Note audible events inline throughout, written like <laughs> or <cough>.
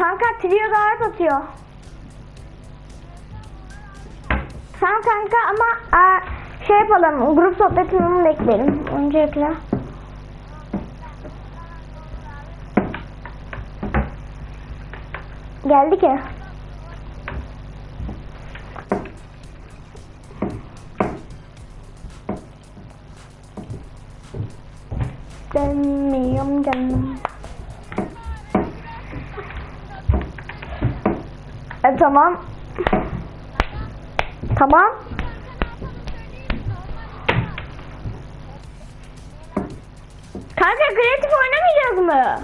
Kanka trio dart atıyor. Sen kanka ama aa, şey yapalım. Grup sohbetini de ekleyelim. Öncelikle. Geldi ki. Demiyorum canım. Tamam. Tamam. Kanka kreatif oynamayacağız mı?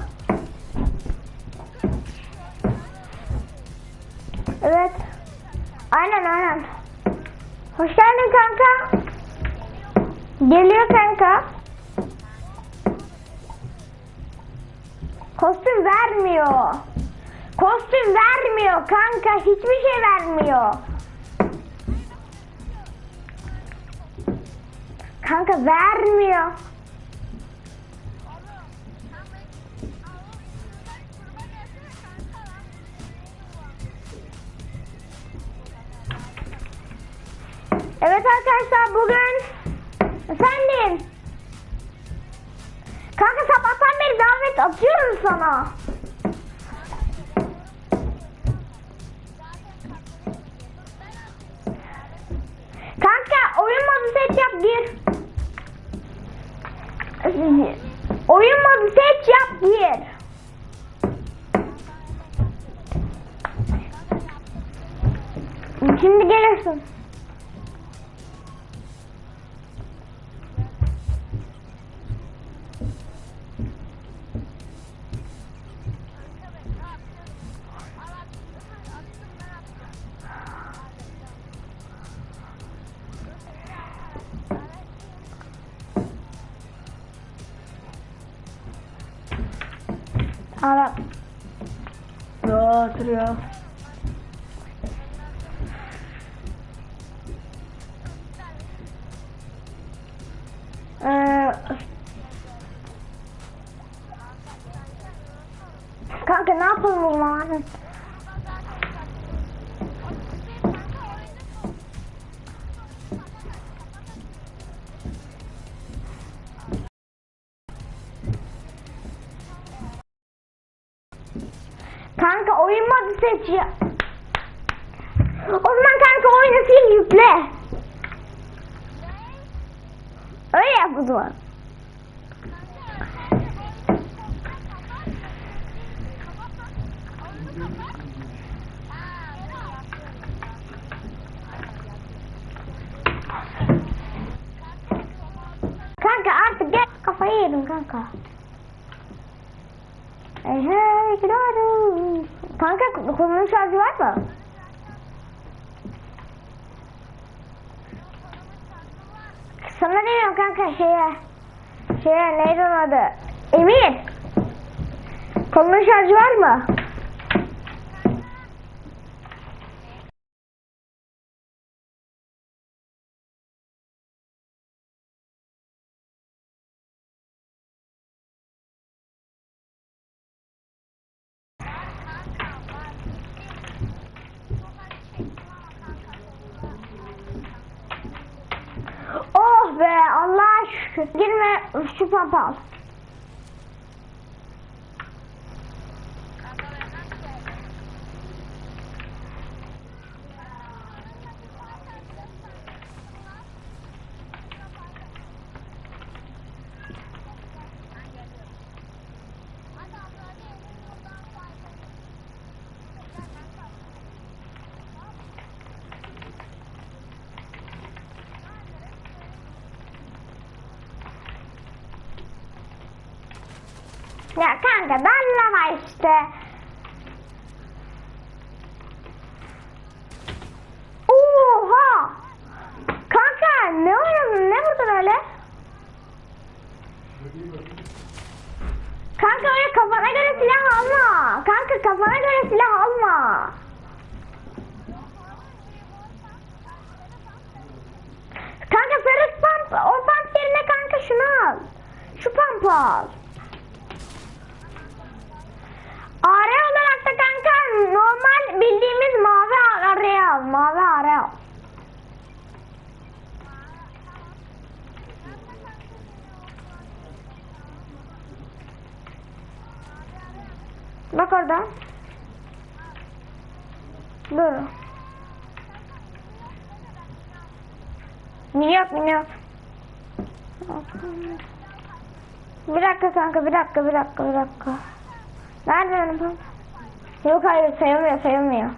Evet. Aynen aynen. Hoş geldin kanka. Geliyor kanka. Kostüm vermiyor. Kostüm vermiyor kanka. Hiçbir şey vermiyor. Kanka vermiyor. Evet arkadaşlar bugün efendim Kanka sabahtan beri davet atıyorum sana. Gir. Oyun modu seç yap gir. Şimdi gelirsin. Kanka oyun modu seç ya. O zaman kanka oyunu sil yükle. Öyle yap o zaman. Kanka artık gel kafayı yedim kanka. Ehe gidiyoruz. Kanka konunun şarjı var mı? Sana demiyorum kanka şeye. Şeye neydi onun adı? Emir. Konunun şarjı var mı? Be Allah'a şükür. Girme şu pampa kanka dallama işte. Oha! Kanka ne oynadın? Ne vurdun öyle? Kanka öyle kafana göre silah alma. Kanka kafana göre silah alma. Kanka Ferhat pump, o pump yerine kanka şunu al. Şu pump al. AR olarak da kanka Bak orada. Dur. Minyat minyat. Bir dakika kanka bir dakika bir dakika bir dakika. Nerede benim pam? Yok hayır sayılmıyor sayılmıyor.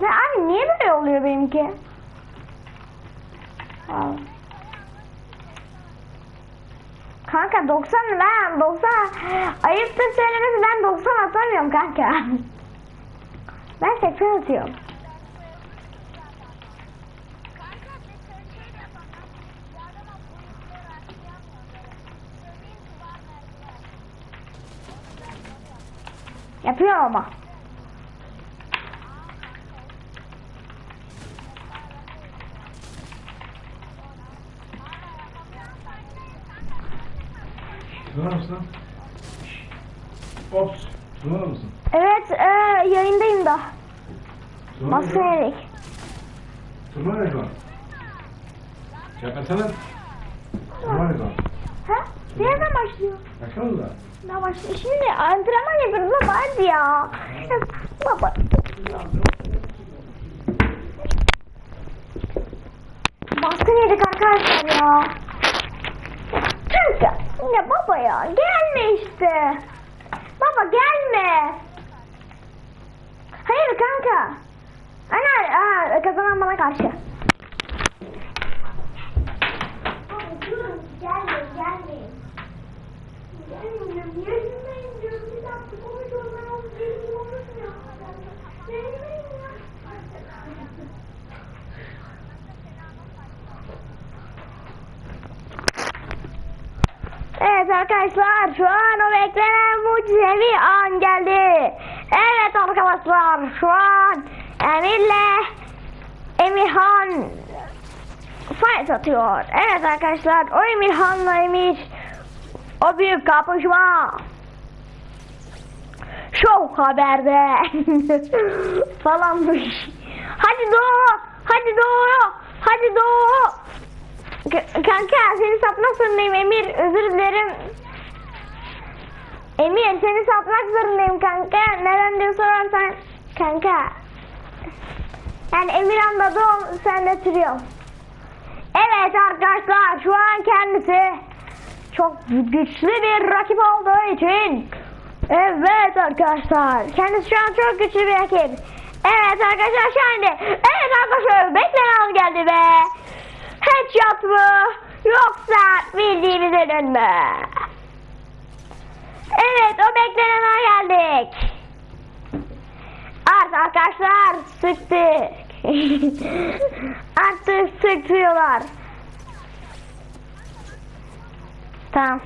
Ya abi niye böyle oluyor benimki? Al. Kanka 90 ben 90 ayıptır söylemesi ben 90 atamıyorum kanka. <laughs> Ben 80 atıyorum. Kanka bir tane şey de yapalım. Ya adama bu yükleri atlayamıyorlar. Söyleyeyim ki var Yapıyorum ama. Tuna mısın? Ops. Tuna mısın? Evet e, yayındayım da. Ne? yedik. Tuna ne lan? Yapmasana. Tuna ne? Ha? Nereden başlıyor? Bakalım da. Ne başlıyor? Şimdi antrenman yapıyoruz baba hadi ya. Baba. Baskın yedik arkadaşlar ya. Kanka ya baba ya gelme işte. Baba gelme. Hayır kanka. Ana aa, kazanan bana karşı. Baba durun gelmeyin gelmeyin. Gelmiyorum yerindeyim diyorum bir dakika konuşuyorum ben onu yerim konuşmuyor. Yerindeyim ya. Evet arkadaşlar şu an o beklenen mucizevi an geldi. Evet arkadaşlar şu an Emir'le Emirhan fight atıyor. Evet arkadaşlar o Emirhan'la Emir o büyük kapışma. Show haberde <laughs> falanmış. Hadi doğu, hadi doğu, hadi doğu. Kanka seni satmak zorundayım Emir özür dilerim. Emir seni satmak zorundayım kanka. Neden diye sorarsan kanka. Yani Emirhan da doğum sen de Triyon. Evet arkadaşlar şu an kendisi çok güçlü bir rakip olduğu için. Evet arkadaşlar kendisi şu an çok güçlü bir rakip. Evet arkadaşlar şimdi evet arkadaşlar beklenen geldi be. Headshot mı yoksa bildiğimiz ürün mü? Evet o beklenen an geldik. Artık arkadaşlar sıktık. <laughs> Artık sıkıyorlar. Tamam.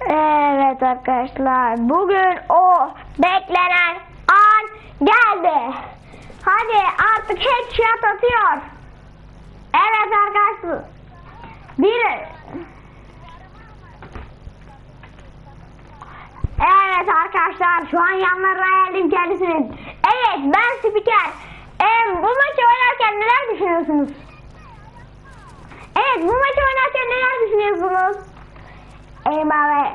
Evet arkadaşlar bugün o beklenen an geldi. Hadi artık headshot atıyor. Evet arkadaşlar. Bir Evet arkadaşlar şu an yanlarına geldim kendisinin. Evet ben spiker. Ee, bu maçı oynarken neler düşünüyorsunuz? Evet bu maçı oynarken neler düşünüyorsunuz? Eyvah ve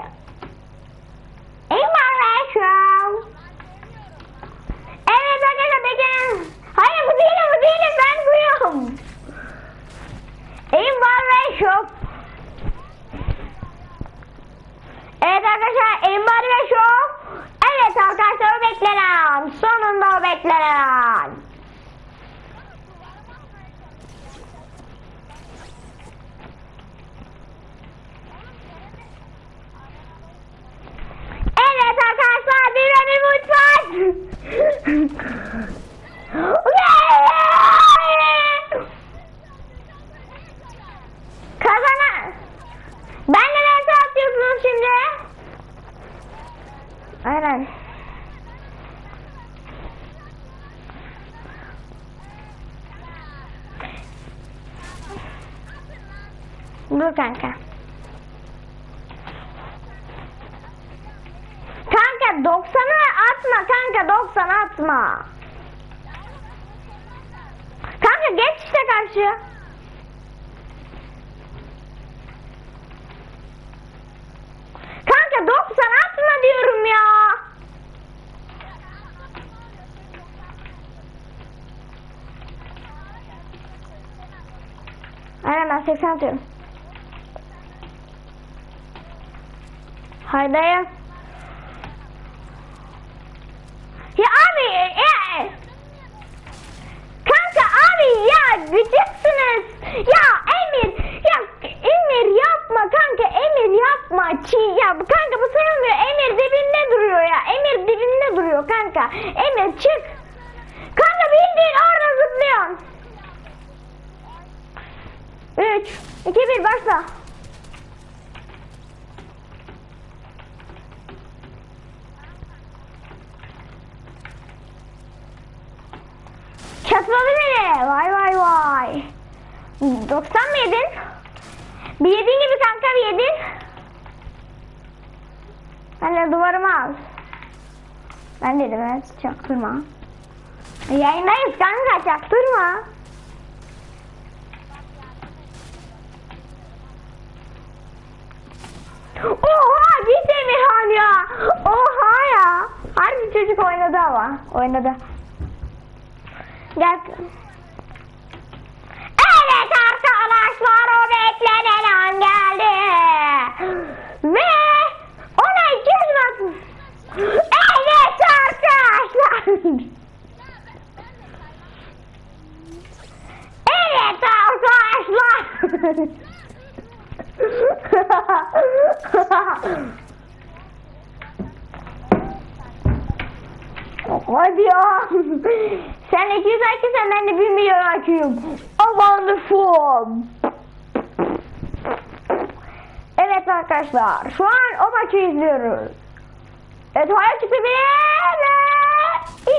Eyvah ve show. Evet arkadaşlar bekleyin. Hayır bu değilim bu değilim ben buyum. Eyvah Dur kanka. Kanka 90'a atma kanka 90 atma. Kanka geç işte karşıya. Kanka 90 atma diyorum ya. Aynen ben 80 atıyorum. Haydayım. Ya abi ya. Kanka abi ya gıcıksınız. Ya Emir ya Emir yapma kanka Emir yapma. Çiğ ya kanka bu sayılmıyor. Emir dibinde duruyor ya. Emir dibinde duruyor kanka. Emir çık. Kanka bildiğin orada zıplıyorsun. 3 2 1 başla. 90 mı yedin? Bir yediğin gibi kanka bir yedin. Ben de duvarımı al. Ben dedim evet çaktırma. Yayındayız kanka çaktırma. Oha git Emirhan ya. Oha ya. Harbi çocuk oynadı ama. Oynadı. Gel. Evet arkadaşlar o beklenen an geldi. Ve ona 200 basın. Evet arkadaşlar. Evet arkadaşlar. <laughs> Hadi ya. Sen 200 IQ'sen ben de 1 milyon IQ'yum. Form. Evet arkadaşlar. Şu an o maçı izliyoruz. Evet hayır bir ve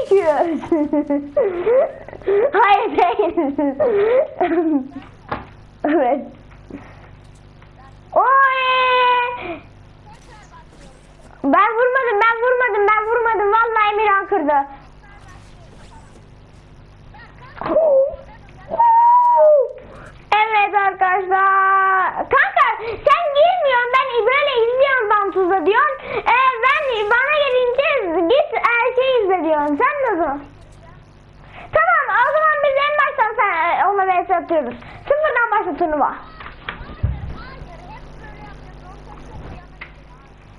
200. <laughs> hayır değil. <laughs> evet. Oy! Ben vurmadım, ben vurmadım, ben vurmadım. Vallahi Emirhan kırdı. Evet arkadaşlar. Kanka sen girmiyorsun. Ben böyle izliyorum Bantuz'da diyorsun. Ee, ben bana gelince git erkeği izle diyorsun. Sen dur. Tamam o zaman biz en baştan sen, ona vs atıyoruz. Başla turnuva.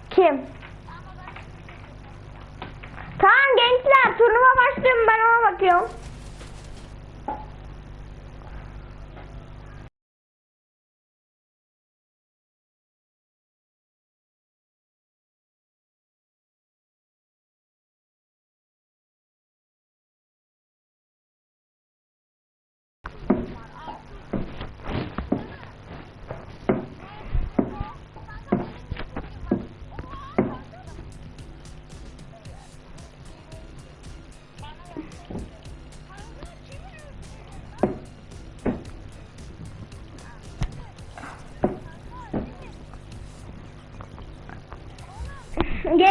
Kim? Tamam gençler turnuva başlıyor ben ona bakıyorum.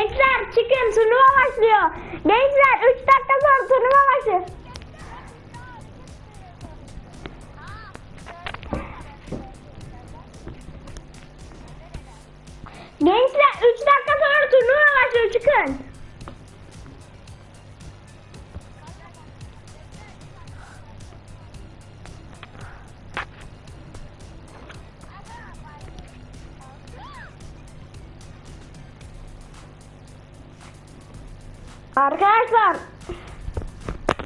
Gençler çıkın turnuva başlıyor. Gençler 3 dakika sonra turnuva başlıyor. Gençler 3 dakika sonra turnuva başlıyor çıkın. Arkadaşlar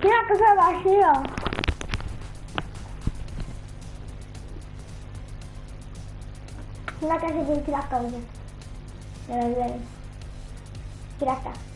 bir dakika başlıyor. Bir dakika şimdi iki dakika olacak. Evet, Bir dakika.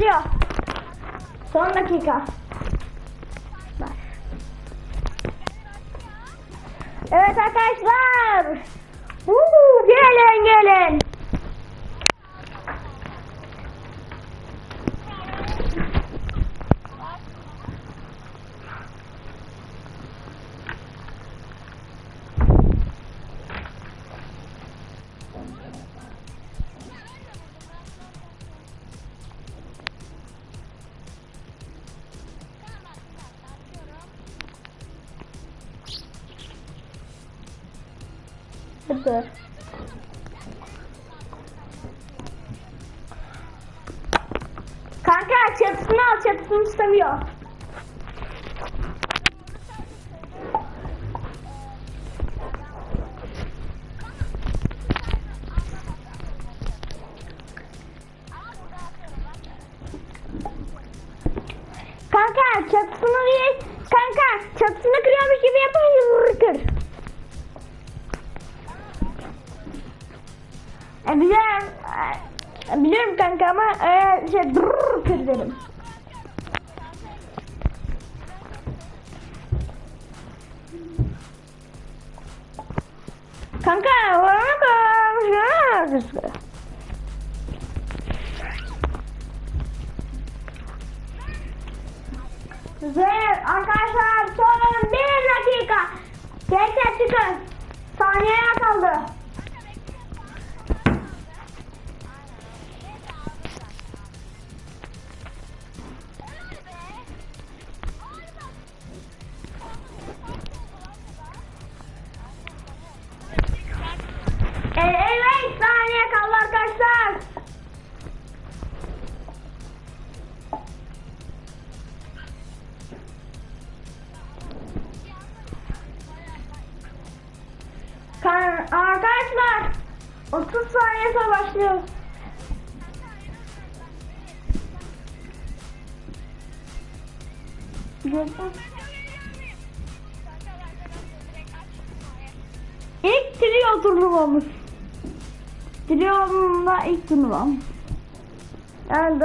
Başlıyor. Son dakika. Evet arkadaşlar. Uuu, gelin gelin. sıfır. Kanka çatısını al çatısını tutamıyor. Arkadaşlar son bir dakika. Gerçekten çıkın. Saniyeye kaldı.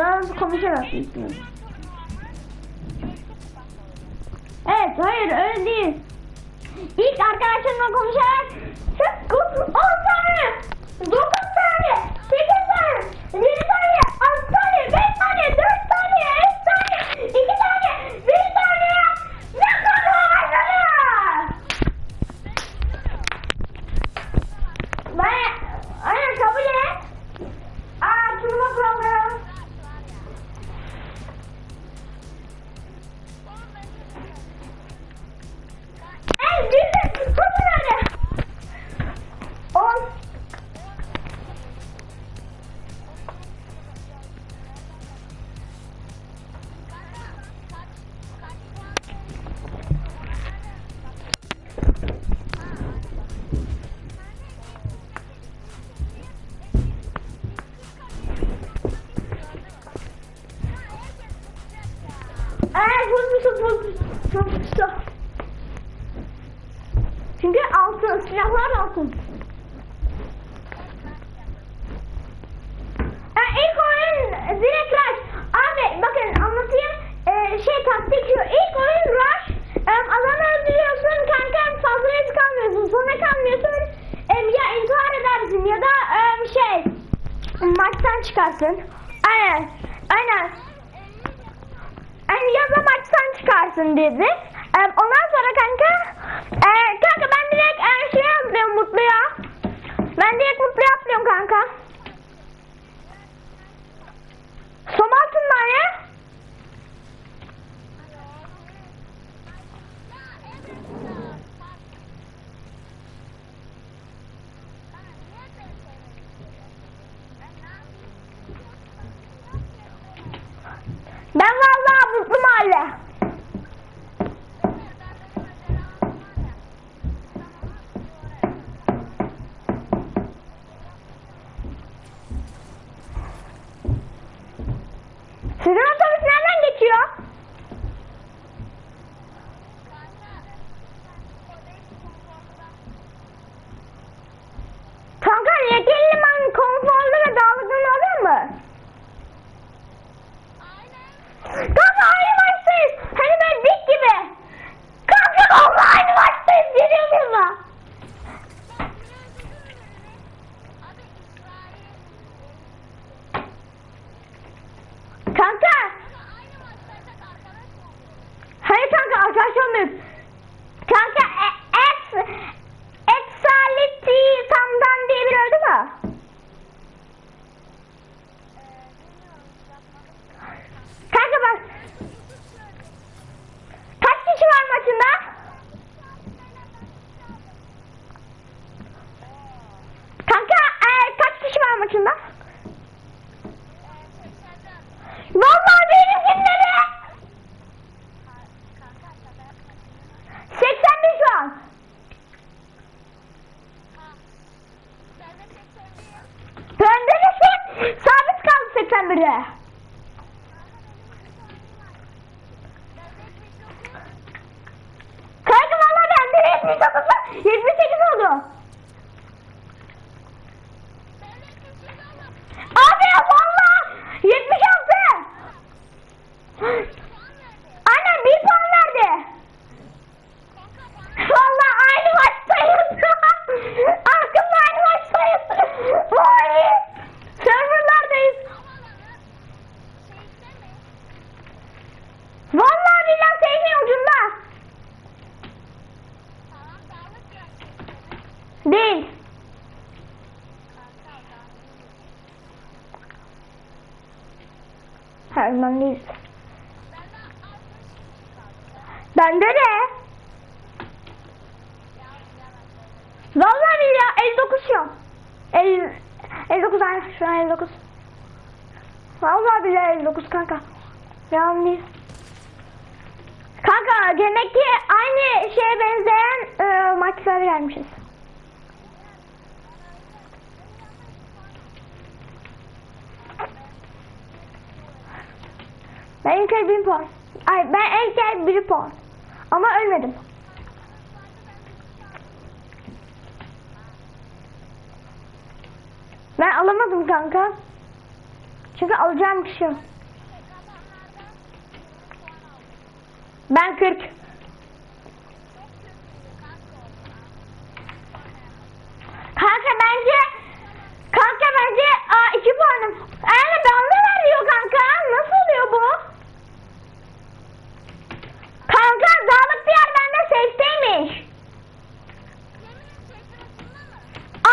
anda konuşarak büyütüyoruz. Evet, hayır öyle değil. İlk arkadaşımla konuşarak sık 10 tane, 9 tane, 8 tane, 7 tane çok çok çok. Çünkü altın, silahlar altın. minutes. Değil. Kanka demek ki aynı şeye benzeyen e, maçlara gelmişiz. Ben ilk el 1000 puan. Ay ben ilk el 1 puan. Ama ölmedim. Ben alamadım kanka. Çünkü alacağım kişi. Ben 40. Kanka bence kanka bence aa, iki puanım. Yani bende veriyor kanka. Nasıl oluyor bu? Kanka dağlık bir yer bende safe'teymiş.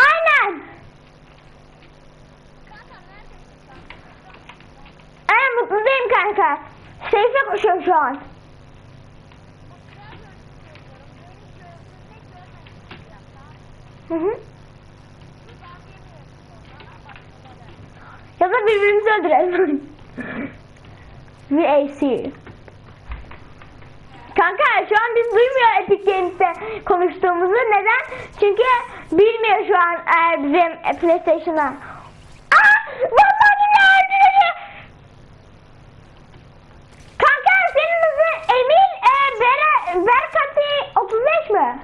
Aynen. En mutluyum kanka. Safe'e koşuyorum şu an. Hı hı. Ya da birbirimizi öldürelim. <laughs> VAC. Kanka şu an biz duymuyor Epic Games'te konuştuğumuzu. Neden? Çünkü bilmiyor şu an bizim PlayStation'a. Aa! Vallahi billahi öldürücü! Kanka senin hızın Emin e, Bere, Berkati 35 mi?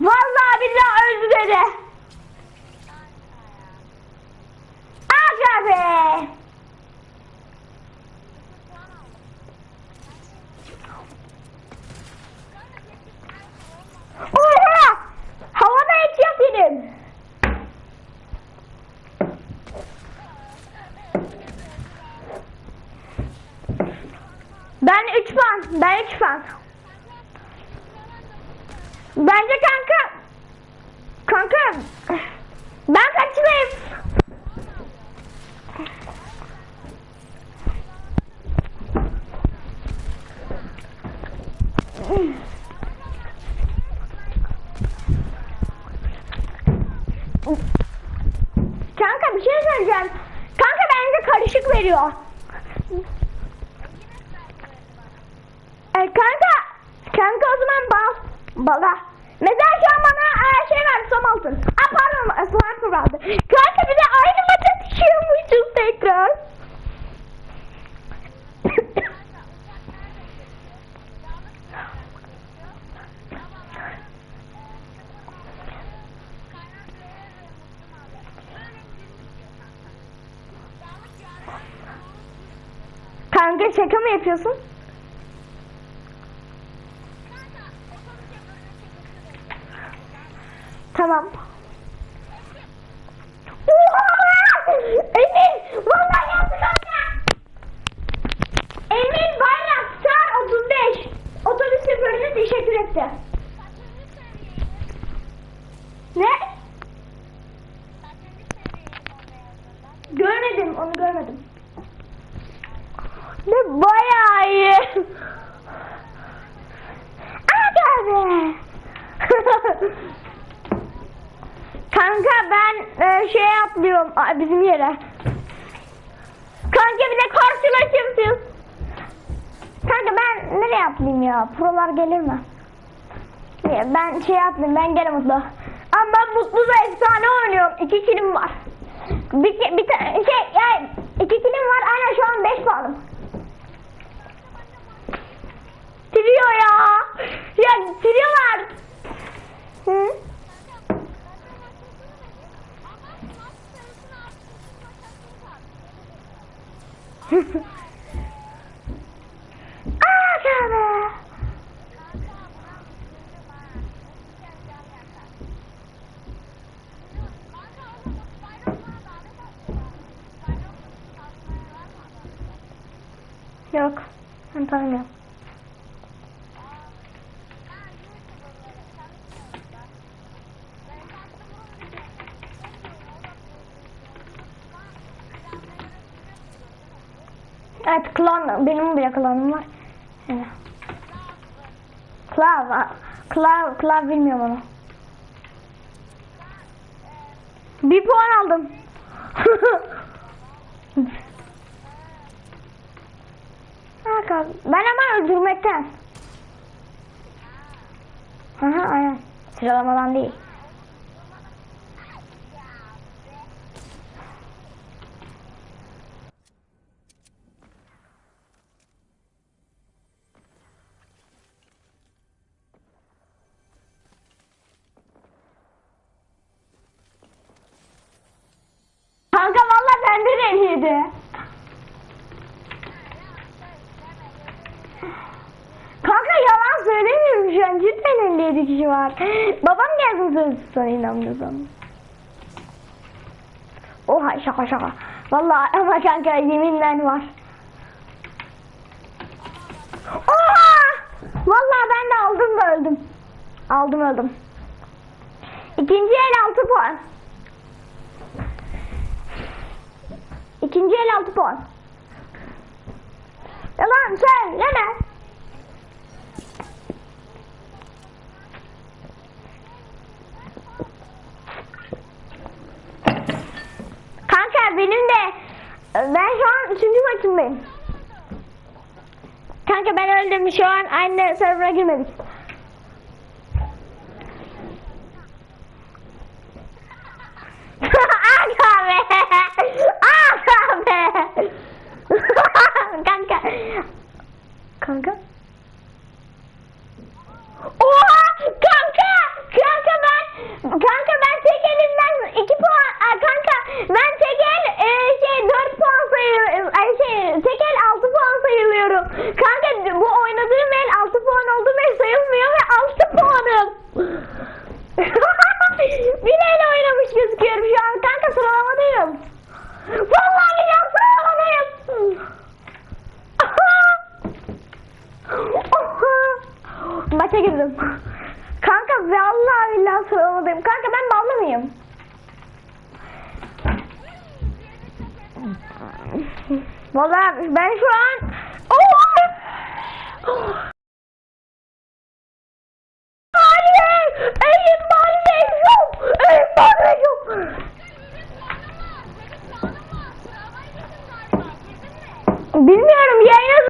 Vallahi billahi öldü dedi. Aga be! Oha! Havada et yedim. Ben 3 puan. Ben 3 puan. Bence kanka Kanka ben kaçtayım? Kanka bir şey söyleyeceğim. Kanka bence karışık veriyor. E, kanka, kanka o zaman bal, bala. Mesela şu an bana e, şey ver, som altın. Aa pardon, e, sniper verdi. Kanka bir de aynı maça düşüyormuşuz tekrar. Kanka şaka mı yapıyorsun? Tamam. Oha! Emin! Vallahi yaptı kanka! Emin Bayrak Star 35 otobüs şoförüne teşekkür etti. Ne? Görmedim, onu görmedim. Ne bayağı iyi. Aga be. Kanka ben e, şey atlıyorum a, bizim yere. Kanka bir de karşılaşıyoruz. Kanka ben nereye Prolar gelir mi? Ben şey atlayayım ben gene mutlu. Ama ben mutlu da efsane oynuyorum. İki kilim var. Bir, bir şey ya iki kilim var aynen şu an 5 puanım. Trio ya. Ya trio var. Hı? <laughs> Aa Yok. Ben tanımıyorum. Evet klan benim bile klanım var. Evet. Klav, klav, klav bilmiyorum onu. Bir puan aldım. <laughs> Hakan, ben ama öldürmekten. Aha, aynen. Sıralamadan değil. Kanka valla bende de iyiydi. Kanka yalan söylemiyorum şu an cidden 57 kişi var. <gasps> Babam gelsin sözü sana inanmıyorsam. Oha şaka şaka. Valla ama kanka yeminler var. Oha! Valla ben de aldım da öldüm. Aldım öldüm. İkinci el 6 puan. İkinci el 6 puan. Yalan söyleme. Kanka benim de ben şu an üçüncü maçımdayım. Kanka ben öldüm şu an aynı server'a girmedik.